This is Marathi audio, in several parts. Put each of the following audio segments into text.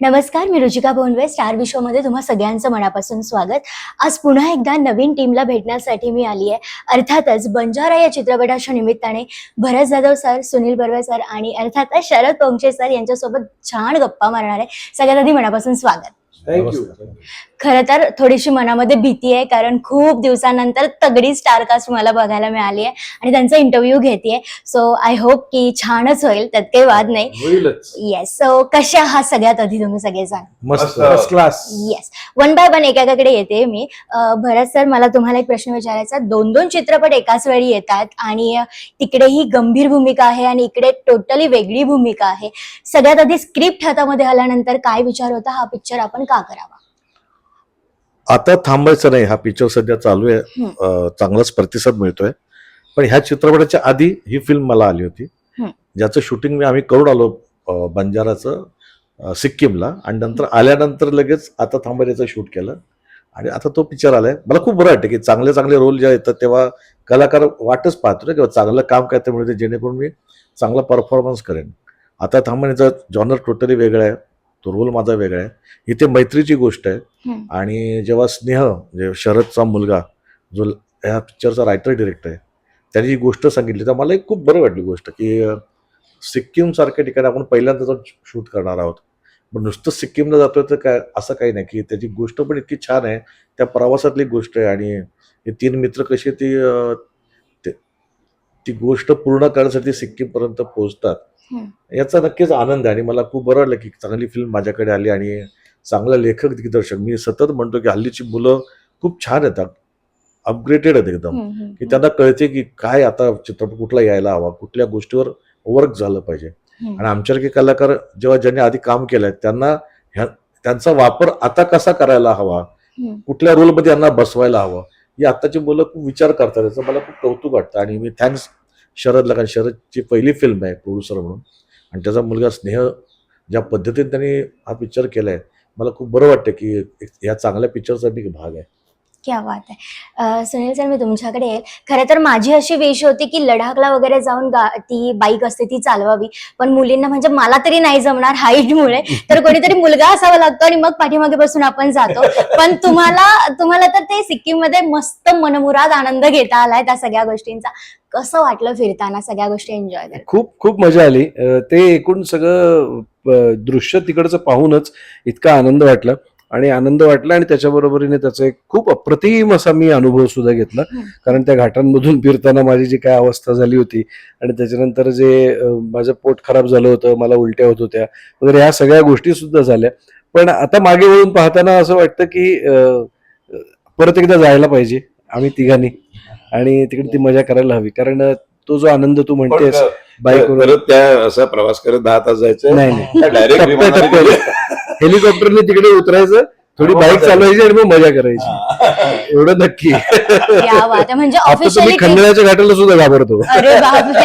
नमस्कार मी रुचिका बोनवे स्टार विश्वमध्ये तुम्हा सगळ्यांचं मनापासून स्वागत. आज पुन्हा एकदा नवीन टीमला भेटण्यासाठी मी आली आहे. अर्थातच बंजारा या चित्रपटाच्या निमित्ताने भरत जाधव सर सुनील बर्वे सर आणि अर्थातच शरद पोंक्षे सर यांच्यासोबत छान गप्पा मारणार आहे. सगळ्यात आधी मनापासून स्वागत. थँक्यू खरं तर थोडीशी मनामध्ये भीती आहे कारण खूप दिवसानंतर तगडी स्टार कास्ट मला बघायला मिळाली आहे आणि त्यांचा इंटरव्ह्यू घेते सो आय होप की छानच होईल त्यात काही वाद नाही. येस सो कसे आहात सगळ्यात आधी तुम्ही सगळेजण? Class yes one by one एकाकडे येते मी. भरत सर मला तुम्हाला एक प्रश्न विचारायचा दोन दोन चित्रपट एकाच वेळी येतात आणि अं, तिकडेही गंभीर भूमिका आहे आणि इकडे टोटली वेगळी भूमिका आहे. सगळ्यात आधी स्क्रिप्ट हातामध्ये आल्यानंतर काय विचार होता? हा पिक्चर आपण का करावा? आता थांबायचं नाही. हा पिक्चर सध्या चालू आहे. चांगलाच प्रतिसाद मिळतोय. पण ह्या चित्रपटाच्या आधी ही फिल्म मला आली होती. ज्याचं शूटिंग मी आम्ही करून आलो बंजाराचं सिक्कीमला. आणि नंतर आल्यानंतर लगेच आता थांबायचं शूट केलं. आणि आता तो पिक्चर आलाय. मला खूप बरं वाटतं की चांगले चांगले रोल जेव्हा येतात तेव्हा कलाकार वाटच पाहतो ना किंवा चांगलं काम काय ते मिळते जेणेकरून मी चांगला परफॉर्मन्स करेन. आता थांबण्याचा जॉनर टोटली वेगळा आहे. तो रोल माझा वेगळा आहे इथे मैत्रीची गोष्ट आहे. आणि जेव्हा स्नेह म्हणजे शरदचा मुलगा जो ह्या पिक्चरचा रायटर डिरेक्टर आहे त्याने जी गोष्ट सांगितली तर मला एक खूप बरं वाटली गोष्ट की अं, सिक्कीम सारख्या ठिकाणी आपण पहिल्यांदा जाऊन शूट करणार आहोत पण नुसतं सिक्कीमला जातोय तर काय असं काही नाही की त्याची गोष्ट पण इतकी छान आहे त्या प्रवासातली गोष्ट आहे आणि हे तीन मित्र कशी ती ते- गोष्ट पूर्ण करण्यासाठी सिक्कीमपर्यंत पोहोचतात. याचा नक्कीच आनंद आहे आणि मला खूप बरं वाटलं की चांगली फिल्म माझ्याकडे आली आणि चांगला लेखक दिग्दर्शक. मी सतत म्हणतो की हल्लीची मुलं खूप छान येतात. अपग्रेडेड आहेत एकदम. की त्यांना कळते की काय आता चित्रपट कुठला यायला हवा कुठल्या गोष्टीवर वर्क झालं पाहिजे. आणि आमच्यासारखे कलाकार जेव्हा ज्यांनी आधी काम केलंय त्यांना त्यांचा वापर आता कसा करायला हवा. कुठल्या रोलमध्ये यांना बसवायला हवं ही आत्ताची मुलं खूप विचार करतात. याचं मला खूप कौतुक वाटतं आणि मी थँक्स शरदला कारण शरदची पहिली फिल्म आहे प्रोड्युसर म्हणून. आणि त्याचा मुलगा स्नेह ज्या पद्धतीने त्यांनी हा पिक्चर केलाय मला खूप बरं वाटतं की ह्या या चांगल्या पिक्चरचा मी भाग आहे. क्या बात आहे. सुनील सर मी तुमच्याकडे येईल. खरं तर माझी अशी वेश होती की लडाखला वगैरे जाऊन गा- ती बाईक असते ती चालवावी. पण मुलींना म्हणजे मला तरी नाही जमणार हाईटमुळे तर कोणीतरी मुलगा असावा लागतो आणि मग पाठीमागे बसून आपण जातो. पण तुम्हाला तुम्हाला तर ते सिक्कीममध्ये मस्त मनमुराद आनंद घेता आलाय त्या सगळ्या गोष्टींचा. कसं वाटलं फिरताना सगळ्या गोष्टी एन्जॉय खूप खूप मजा आली. ते एकूण सगळं दृश्य तिकडचं पाहूनच इतका आनंद वाटला. आणि आनंद वाटला आणि त्याच्या बरोबरीने त्याचा एक खूप अप्रतिम असा मी अनुभव सुद्धा घेतला. कारण त्या घाटांमधून फिरताना माझी जी काय अवस्था झाली होती आणि त्याच्यानंतर जे माझं पोट खराब झालं होतं मला उलट्या होत होत्या वगैरे ह्या सगळ्या गोष्टी सुद्धा झाल्या. पण आता मागे वळून पाहताना असं वाटतं की परत एकदा जायला पाहिजे आम्ही तिघांनी. आणि तिकडे ती मजा करायला हवी. कारण तो जो आनंद तू म्हणतेस बाईकवर परत त्या असा प्रवास करत दहा तास जायचं. नाही नाही. डायरेक्ट. हेलिकॉप्टरने तिकडे उतरायचं थोडी बाईक चालवायची आणि मग मजा करायची. एवढं नक्की. या. म्हणजे आता तुम्ही ऑफिशियली खंडण्याच्या घाटाला सुद्धा घाबरतो. अरे बापरे.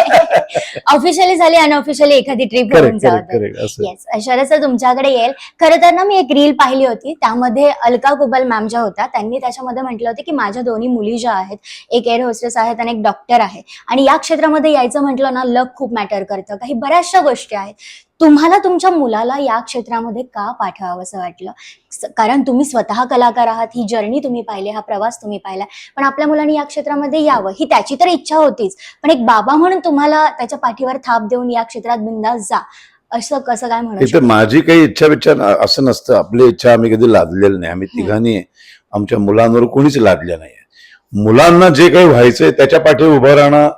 ऑफिशियली झाली अनऑफिशियली एखादी ट्रिप होऊन करेक्ट जात करेक्ट करेक्ट असं. येस शरद सर तुमच्याकडे येईल. खरं तर ना मी एक रील पाहिली होती. त्यामध्ये अलका कुबल मॅम ज्या होत्या त्यांनी त्याच्यामध्ये म्हटलं होतं की माझ्या दोन्ही मुली ज्या आहेत एक एअर होस्टेस आहेत आणि एक डॉक्टर आहे. आणि या क्षेत्रामध्ये यायचं म्हटलं ना लक खूप मॅटर करतं. काही बऱ्याचशा गोष्टी आहेत. तुम्हाला तुमच्या मुलाला या क्षेत्रामध्ये का पाठवावं असं वाटलं? कारण तुम्ही स्वतः कलाकार आहात ही जर्नी तुम्ही पाहिली हा प्रवास तुम्ही पाहिला. पण आपल्या मुलांनी या क्षेत्रामध्ये यावं ही त्याची तर इच्छा होतीच. पण एक बाबा म्हणून तुम्हाला त्याच्या पाठीवर थाप देऊन या क्षेत्रात बिंदास जा. असं कसं काय म्हणू इथं माझी काही इच्छा विच्छा न- असं नसतं. आपली इच्छा आम्ही कधी लादलेली नाही. आम्ही तिघांनी आमच्या मुलांवर कोणीच लादल्या नाही मुलांना जे काही व्हायचंय त्याच्या पाठी उभं राहणं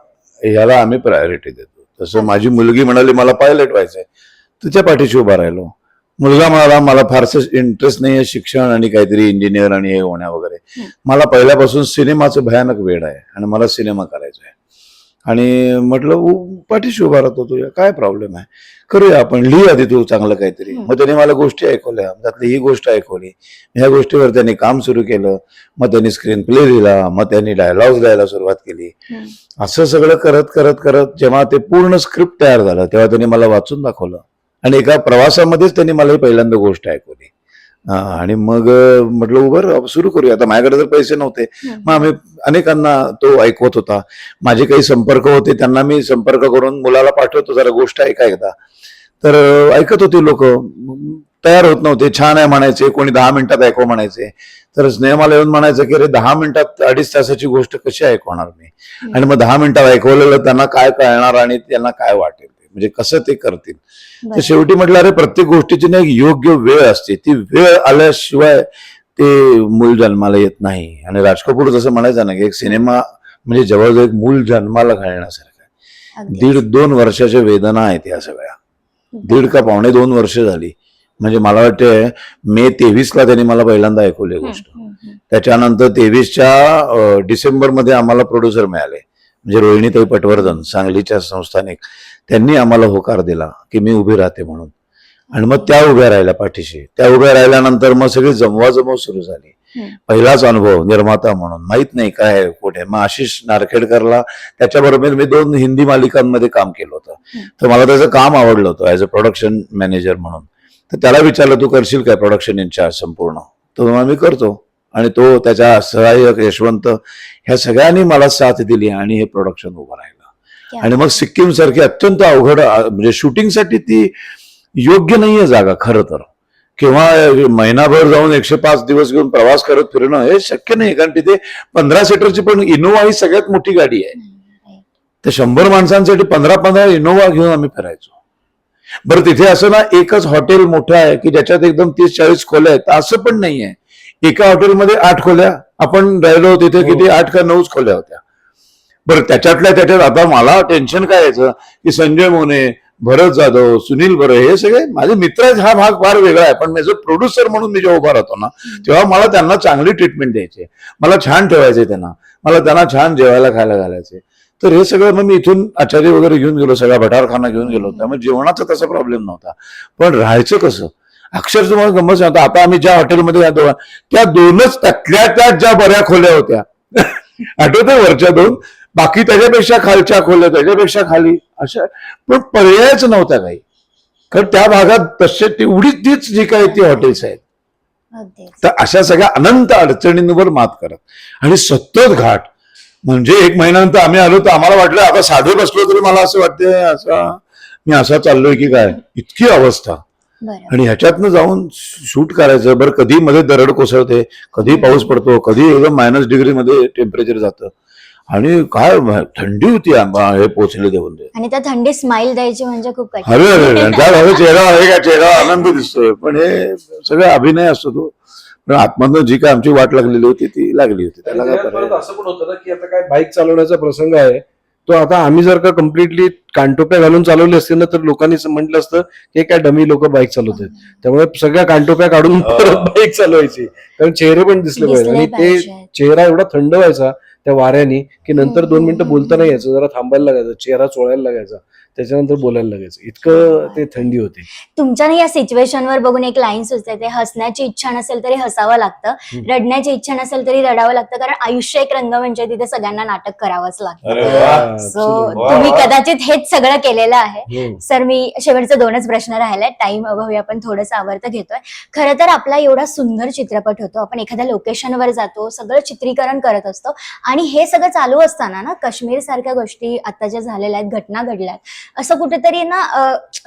ह्याला आम्ही प्रायोरिटी देतो. तसं माझी मुलगी म्हणाली मला पायलट व्हायचंय. तिच्या पाठीशी उभा राहिलो. मुलगा म्हणाला मला फारसं इंटरेस्ट नाही आहे शिक्षण आणि काहीतरी इंजिनियर आणि हे होण्या वगैरे. मला पहिल्यापासून सिनेमाचं भयानक वेळ आहे आणि मला सिनेमा करायचा आहे. आणि म्हटलं "उ- पाठीशी उभा राहतो तुझ्या. काय प्रॉब्लेम आहे? करूया आपण. लिही आधी तू चांगलं काहीतरी. मग त्याने मला गोष्टी ऐकवल्या. त्यातली ही गोष्ट ऐकवली. ह्या गोष्टीवर त्यांनी काम सुरू केलं. मग त्यांनी स्क्रीन प्ले लिहिला. मग त्यांनी डायलॉग्स द्यायला सुरुवात केली. असं सगळं करत करत करत जेव्हा ते पूर्ण स्क्रिप्ट तयार झालं तेव्हा त्यांनी मला वाचून दाखवलं. आणि एका प्रवासामध्येच त्यांनी मला ही पहिल्यांदा गोष्ट ऐकवली. आणि मग म्हटलं उभं सुरू करूया. आता माझ्याकडे तर पैसे नव्हते मग आम्ही अनेकांना तो ऐकवत होता. माझे काही संपर्क होते त्यांना मी संपर्क करून मुलाला पाठवतो जरा गोष्ट ऐका एकदा. तर ऐकत होती लोक. तयार होत नव्हते छान आहे म्हणायचे कोणी दहा मिनिटात ऐकव म्हणायचे. तर स्नेहमाला येऊन म्हणायचं की अरे दहा मिनिटात अडीच तासाची गोष्ट कशी ऐकवणार मी? आणि मग दहा मिनिटात ऐकवलेलं त्यांना काय कळणार आणि त्यांना काय वाटेल. म्हणजे कसं ते करतील? तर. शेवटी म्हटलं अरे प्रत्येक गोष्टीची ना एक योग्य वेळ असते. ती वेळ आल्याशिवाय ते मूल जन्माला येत नाही. आणि राज कपूर जसं म्हणायचं ना की एक सिनेमा म्हणजे जवळजवळ एक मूल जन्माला घालण्यासारखं. दीड दोन वर्षाच्या वेदना आहेत या सगळ्या. दीड का पावणे दोन वर्ष झाली. म्हणजे मला वाटते मे तेवीसला त्यांनी मला पहिल्यांदा ऐकवली गोष्ट. त्याच्यानंतर तेवीसच्या डिसेंबरमध्ये आम्हाला प्रोड्युसर मिळाले. म्हणजे रोहिणीताई पटवर्धन सांगलीच्या संस्थानिक. त्यांनी आम्हाला होकार दिला की मी उभी राहते म्हणून. आणि मग त्या उभ्या राहिल्या पाठीशी. त्या उभ्या राहिल्यानंतर मग सगळी जमवाजमव सुरू झाली. पहिलाच अनुभव निर्माता म्हणून. माहीत नाही काय कुठे. मग आशिष नारखेडकरला त्याच्याबरोबर मी दोन हिंदी मालिकांमध्ये काम केलं होतं. तर मला त्याचं काम आवडलं होतं ऍज अ प्रोडक्शन मॅनेजर म्हणून. तर त्याला विचारलं तू करशील काय? प्रोडक्शन इन्चार्ज संपूर्ण. तो मी करतो. आणि तो त्याच्या सहाय्यक यशवंत ह्या सगळ्यांनी मला साथ दिली आणि हे प्रोडक्शन उभं राहिलं. आणि मग सिक्कीम सारखी अत्यंत अवघड म्हणजे शूटिंगसाठी ती योग्य नाहीये जागा खरं तर. किंवा महिनाभर जाऊन एकशे पाच दिवस घेऊन प्रवास करत फिरणं हे शक्य नाही कारण तिथे पंधरा सीटरची पण इनोवा ही सगळ्यात मोठी गाडी आहे. तर शंभर माणसांसाठी पंधरा पंधरा इनोवा घेऊन आम्ही फिरायचो. बरं तिथे असं ना एकच हॉटेल मोठं आहे की ज्याच्यात एकदम तीस चाळीस खोल्या आहेत असं पण नाहीये. एका हॉटेलमध्ये आठ खोल्या आपण राहिलो तिथे हो. किती आठ का नऊच खोल्या होत्या. बरं त्याच्यातल्या त्याच्यात आता मला टेन्शन काय यायचं? की संजय मोने भरत जाधव सुनील बरे हे सगळे माझे मित्र आहेत हा भाग फार वेगळा आहे. पण माझं प्रोड्युसर म्हणून मी जेव्हा उभा राहतो ना तेव्हा मला त्यांना चांगली ट्रीटमेंट द्यायची मला छान ठेवायचे त्यांना. मला त्यांना छान जेवायला खायला घालायचे तर हे सगळं मग मी इथून आचार्य वगैरे घेऊन गेलो सगळा भटारखाना घेऊन गेलो. त्यामुळे जेवणाचा तसा प्रॉब्लेम नव्हता. पण राहायचं कसं? अक्षर तुम्हाला गमत सांगतो आता आम्ही ज्या हॉटेलमध्ये जातो त्या दोनच त्यातल्या त्यात ज्या बऱ्या खोल्या होत्या आठवतंय वरच्या दोन? बाकी त्याच्यापेक्षा खालच्या खोल्या त्याच्यापेक्षा खाली अशा पण पर्यायच नव्हता काही. कारण त्या भागात तसे तेवढीच तीच जी काही ती हॉटेल्स आहेत. तर अशा सगळ्या अनंत अडचणींवर मात करत. आणि सतत घाट. म्हणजे एक महिन्यानंतर आम्ही आलो तर आम्हाला वाटलं आता साधे बसलो तरी मला असं वाटतंय असा मी असा चाललोय की काय? इतकी अवस्था. आणि ह्याच्यातनं जाऊन शूट करायचं. बरं कधी मध्ये दरड कोसळते कधी पाऊस पडतो कधी एकदम मायनस डिग्री मध्ये टेम्परेचर जातं. आणि काय थंडी होती आंबा हे पोचले देऊन ते आणि त्या थंडी स्माइल द्यायची म्हणजे खूप कठीण. अरे चेहरा आहे का? चेहरा आनंद दिसतोय. पण हे सगळं अभिनय असतो तो. पण आत्मधनं जी काय आमची वाट लागलेली होती ती लागली होती. त्याला काय परत? असं पण होतं ना की आता काय बाईक चालवण्याचा प्रसंग आहे. तो आता आम्ही जर का कम्प्लिटली कानटोप्या घालून चालवले असतील ना तर लोकांनी म्हटलं असतं की काय डमी लोक बाईक चालवत आहेत. त्यामुळे सगळ्या कानटोप्या काढून परत बाईक चालवायची. कारण चेहरे पण दिसले पाहिजे. दिसले आणि ते. चेहरा एवढा थंड व्हायचा त्या वाऱ्याने की नंतर दोन मिनिटं बोलता नाही यायचं जरा थांबायला लागायचं चेहरा चोळायला लागायचा. त्याच्यानंतर बोलायला लागायचं इतकं ते थंडी होती तुमच्या ना या सिच्युएशनवर बघून एक लाईन सुचते ते हसण्याची इच्छा नसेल तरी हसावं लागतं. रडण्याची इच्छा नसेल तरी रडावं लागतं कारण आयुष्य एक रंग म्हणजे तिथे सगळ्यांना नाटक करावंच लागतं. सो. तुम्ही. कदाचित हेच सगळं केलेलं आहे हम्म. सर मी शेवटचे दोनच प्रश्न राहिलाय टाइम अभावी आपण थोडंसं आवर्त घेतोय खरं तर आपला एवढा सुंदर चित्रपट होतो आपण एखाद्या लोकेशनवर जातो सगळं चित्रीकरण करत असतो आणि हे सगळं चालू असताना ना काश्मीर सारख्या गोष्टी आता ज्या झालेल्या आहेत घटना घडल्या आहेत असं कुठेतरी ना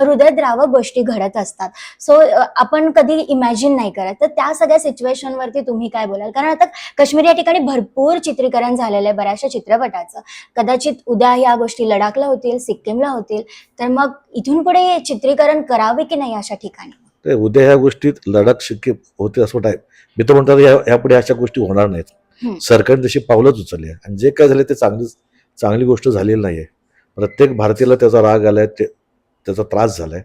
हृदयद्रावक गोष्टी घडत असतात. सो आपण कधी इमॅजिन नाही करत. तर त्या सगळ्या सिच्युएशन वरती तुम्ही काय बोलाल? कारण आता काश्मीर या ठिकाणी भरपूर चित्रीकरण झालेलं आहे बऱ्याचशा चित्रपटाचं. कदाचित उद्या या गोष्टी लडाखला होतील सिक्कीमला होतील. तर मग इथून पुढे चित्रीकरण करावे की नाही अशा ठिकाणी? ते उद्या ह्या गोष्टीत लडाख शक्य होते असं वाटत मी तर म्हणतात या यापुढे अशा गोष्टी होणार. नाहीत. सरकारने तशी पावलंच उचलली आहे आणि जे काय झाले ते चांगली चांगली गोष्ट झालेली नाही आहे प्रत्येक भारतीयाला त्याचा राग आलाय ते त्याचा त्रास झालाय.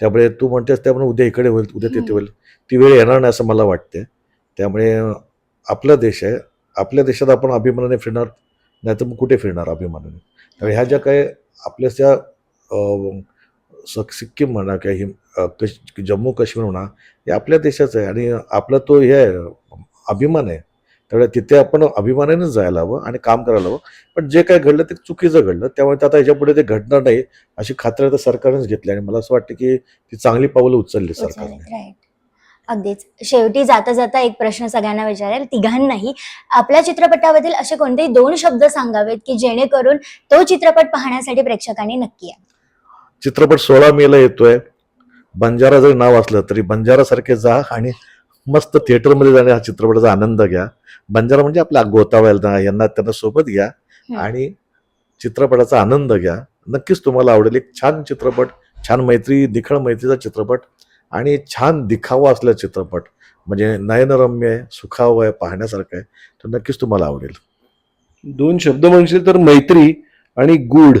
त्यामुळे तू म्हणतेस त्यामुळे उद्या इकडे होईल उद्या तिथे होईल. ती वेळ येणार नाही असं मला वाटते त्यामुळे आपला देश आहे. आपल्या देशात आपण अभिमानाने फिरणार नाही तर मग कुठे फिरणार अभिमानाने? त्यामुळे ह्या ज्या काही आपल्या ज्या स- सिक्कीम म्हणा किंवा हिम कश जम्मू काश्मीर म्हणा हे आपल्या देशाचं आहे आणि आपला तो हे आहे अभिमान आहे. त्यामुळे तिथे आपण अभिमानानेच जायला हवं आणि काम करायला हवं. पण जे काय घडलं ते चुकीचं घडलं. त्यामुळे आता ह्याच्यापुढे ते घडणार नाही अशी खात्री आता सरकारनेच घेतली आणि मला असं वाटतं की ती चांगली पावलं उचलली सरकारने. अगदीच. शेवटी जाता जाता एक प्रश्न सगळ्यांना विचारेल तिघांनाही. आपल्या चित्रपटाबद्दल असे कोणतेही दोन शब्द सांगावेत की जेणेकरून तो चित्रपट पाहण्यासाठी प्रेक्षकांनी नक्की या. चित्रपट सोळा मेला येतोय. बंजारा जरी नाव असलं तरी बंजारासारखे जा आणि मस्त थिएटरमध्ये जाणे हा चित्रपटाचा आनंद घ्या. बंजारा म्हणजे आपल्या गोतावळ्या यांना त्यांना सोबत घ्या. आणि चित्रपटाचा आनंद घ्या. नक्कीच तुम्हाला आवडेल. एक छान चित्रपट छान मैत्री निखळ मैत्रीचा चित्रपट आणि छान दिखावा असलेला चित्रपट. म्हणजे नयनरम्य आहे सुखावं आहे पाहण्यासारखं आहे. तर नक्कीच तुम्हाला आवडेल. दोन शब्द म्हणशील तर मैत्री आणि गुढ.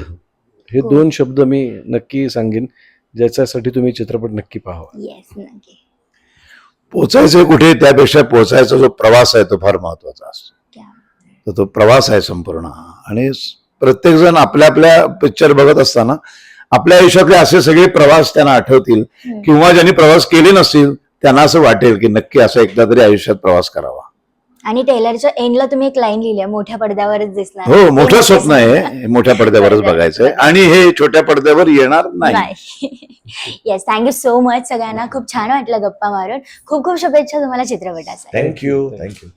हे. दोन शब्द मी नक्की सांगेन. ज्याच्यासाठी तुम्ही चित्रपट नक्की पाहावा. येस नक्की. पोचायचं कुठे? त्यापेक्षा पोचायचा जो प्रवास आहे तो फार महत्त्वाचा असतो. तर तो प्रवास आहे संपूर्ण. आणि प्रत्येक जण आपल्या आपल्या पिक्चर बघत असताना आपल्या आयुष्यातले असे सगळे प्रवास त्यांना आठवतील. किंवा ज्यांनी प्रवास केले नसतील त्यांना असं वाटेल की नक्की असा एकदा तरी आयुष्यात प्रवास करावा. आणि टेलरच्या एंडला तुम्ही एक लाईन लिहिली आहे मोठ्या पडद्यावरच दिसणार. हो मोठं स्वप्न आहे. मोठ्या पडद्यावरच पडद्यावर बघायचंय आणि हे छोट्या पडद्यावर येणार नाही. नाही. येस थँक्यू सो मच सगळ्यांना. खूप छान वाटलं गप्पा मारून. खूप खूप शुभेच्छा तुम्हाला चित्रपटासाठी. Thank you thank you